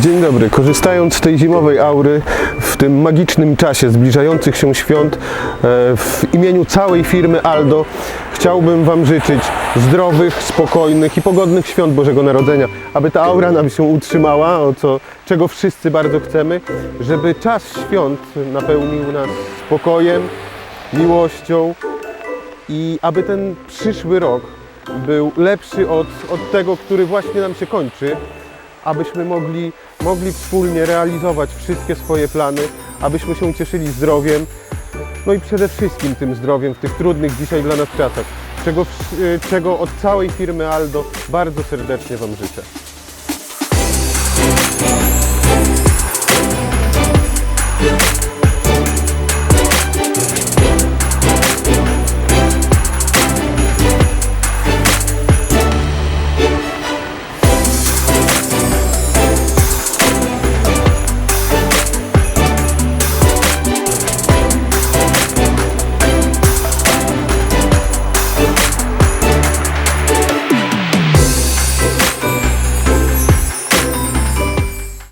Dzień dobry. Korzystając z tej zimowej aury, w tym magicznym czasie zbliżających się świąt, e, w imieniu całej firmy Aldo chciałbym Wam życzyć zdrowych, spokojnych i pogodnych świąt Bożego Narodzenia, aby ta aura nam się utrzymała, o co, czego wszyscy bardzo chcemy, żeby czas świąt napełnił nas spokojem, miłością i aby ten przyszły rok był lepszy od, od tego, który właśnie nam się kończy, abyśmy mogli, mogli wspólnie realizować wszystkie swoje plany, abyśmy się cieszyli zdrowiem, no i przede wszystkim tym zdrowiem w tych trudnych dzisiaj dla nas czasach, czego, wsz- czego od całej firmy Aldo bardzo serdecznie Wam życzę.